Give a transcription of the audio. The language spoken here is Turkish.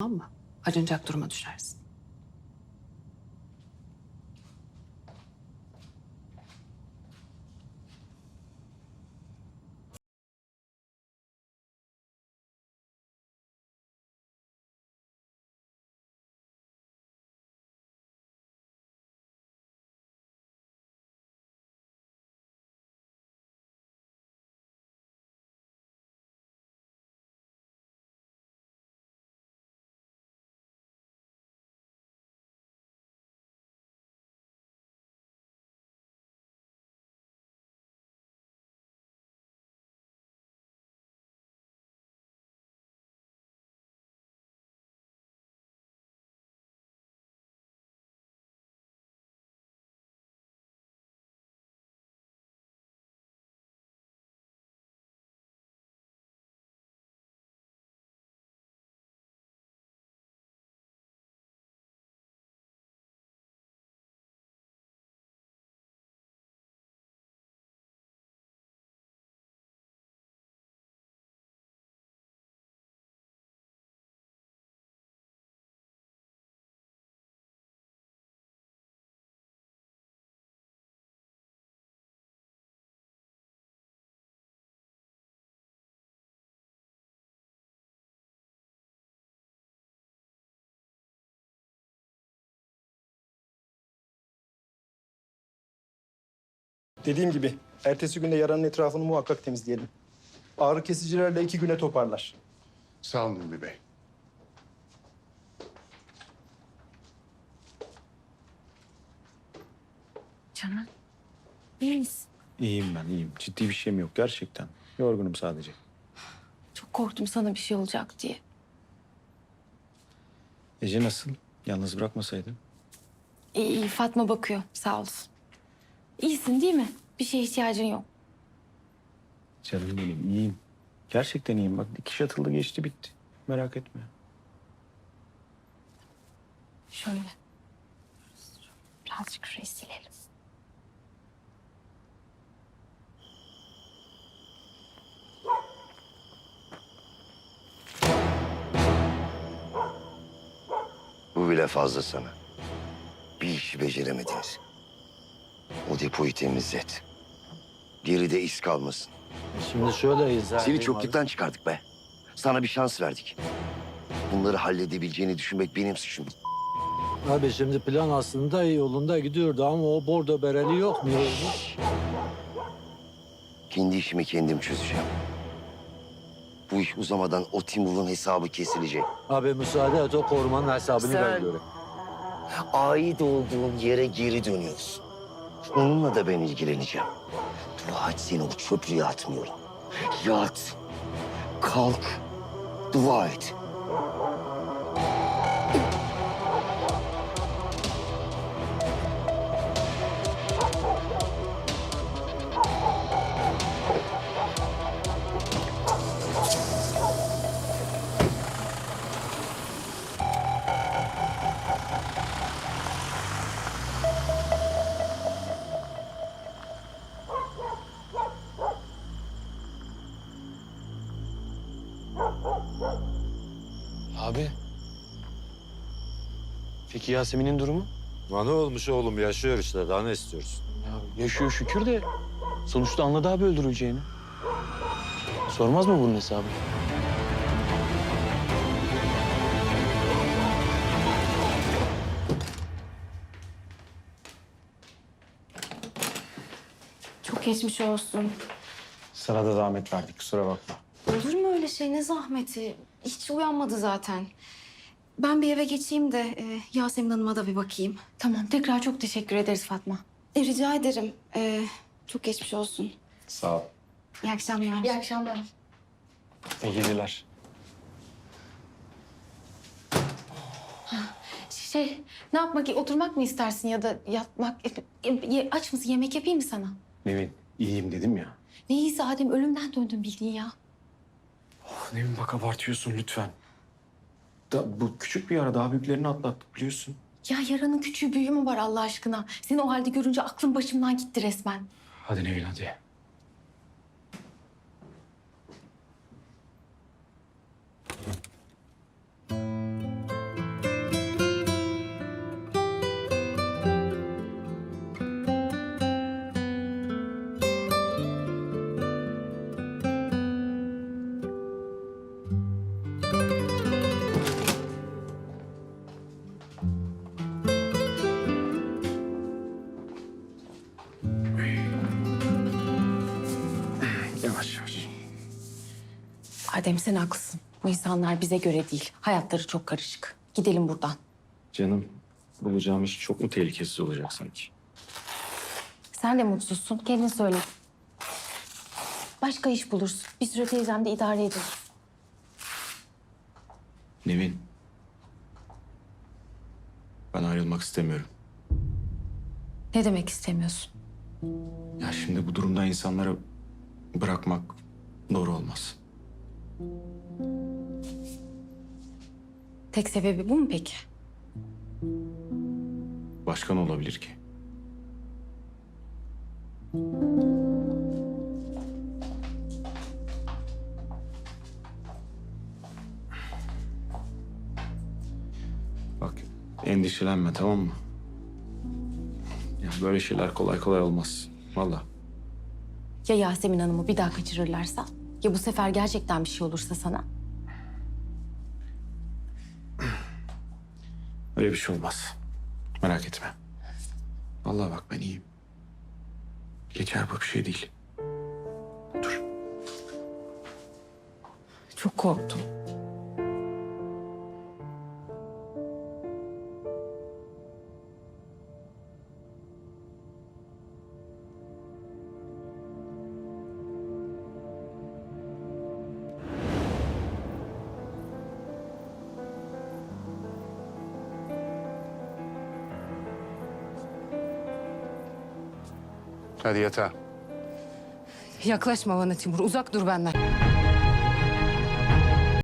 Tamam mı? Acınacak duruma düşersin. Dediğim gibi ertesi günde yaranın etrafını muhakkak temizleyelim. Ağrı kesicilerle iki güne toparlar. Sağ olun Hilmi Bey. Canan, iyi misin? İyiyim ben, iyiyim. Ciddi bir şeyim yok gerçekten. Yorgunum sadece. Çok korktum sana bir şey olacak diye. Ece nasıl? Yalnız bırakmasaydın. İyi, iyi Fatma bakıyor, sağ olsun. İyisin değil mi? Bir şeye ihtiyacın yok. Canım benim, iyiyim. Gerçekten iyiyim. Bak dikiş atıldı, geçti, bitti. Merak etme. Şöyle. Birazcık şurayı silelim. Bu bile fazla sana. Bir işi beceremediniz. O depoyu temizlet. Geride iz kalmasın. Şimdi şöyle izah Seni edeyim çokluktan çıkardık be. Sana bir şans verdik. Bunları halledebileceğini düşünmek benim suçum. Abi. Abi şimdi plan aslında iyi yolunda gidiyordu ama o bordo bereli yok mu? Kendi işimi kendim çözeceğim. Bu iş uzamadan o Timur'un hesabı kesilecek. Abi müsaade et o korumanın hesabını Sen- ben göreyim. Ait olduğun yere geri dönüyorsun. Onunla da ben ilgileneceğim. Dua seni o çöplüğe atmıyorum. Yat. Kalk. Dua et. Abi. Peki Yasemin'in durumu? Ne olmuş oğlum yaşıyor işte daha ne istiyorsun? Ya yaşıyor şükür de sonuçta anladı abi öldürüleceğini. Sormaz mı bunun hesabı? Çok geçmiş olsun. Sana da zahmet verdik kusura bakma. Olur mu öyle şey? Ne zahmeti? Hiç uyanmadı zaten. Ben bir eve geçeyim de e, Yasemin Hanım'a da bir bakayım. Tamam, tekrar çok teşekkür ederiz Fatma. E, rica ederim. E, çok geçmiş olsun. Sağ ol. İyi akşamlar. İyi akşamlar. İyi geceler. Şey, ne yapmak, oturmak mı istersin ya da yatmak? E, e, aç mısın? Yemek yapayım mı sana? Nevin iyiyim dedim ya. Ne iyisi Adem, ölümden döndüm bildiğin ya. Nevin bak abartıyorsun lütfen. Da, bu küçük bir yara daha büyüklerini atlattık biliyorsun. Ya yaranın küçüğü büyüğü mü var Allah aşkına? Seni o halde görünce aklım başımdan gitti resmen. Hadi Nevin hadi. Adem sen haklısın. Bu insanlar bize göre değil. Hayatları çok karışık. Gidelim buradan. Canım bulacağım iş çok mu tehlikesiz olacak sanki? Sen de mutsuzsun. Kendin söyle. Başka iş bulursun. Bir süre teyzemde idare ederiz. Nevin. Ben ayrılmak istemiyorum. Ne demek istemiyorsun? Ya şimdi bu durumda insanları bırakmak doğru olmaz. Tek sebebi bu mu peki? Başka ne olabilir ki? Bak endişelenme tamam mı? Ya böyle şeyler kolay kolay olmaz. Vallahi. Ya Yasemin Hanım'ı bir daha kaçırırlarsa? Ya bu sefer gerçekten bir şey olursa sana? Öyle bir şey olmaz. Merak etme. Vallahi bak ben iyiyim. Geçer bu bir şey değil. Dur. Çok korktum. Hadi yatağa. Yaklaşma bana Timur. Uzak dur benden.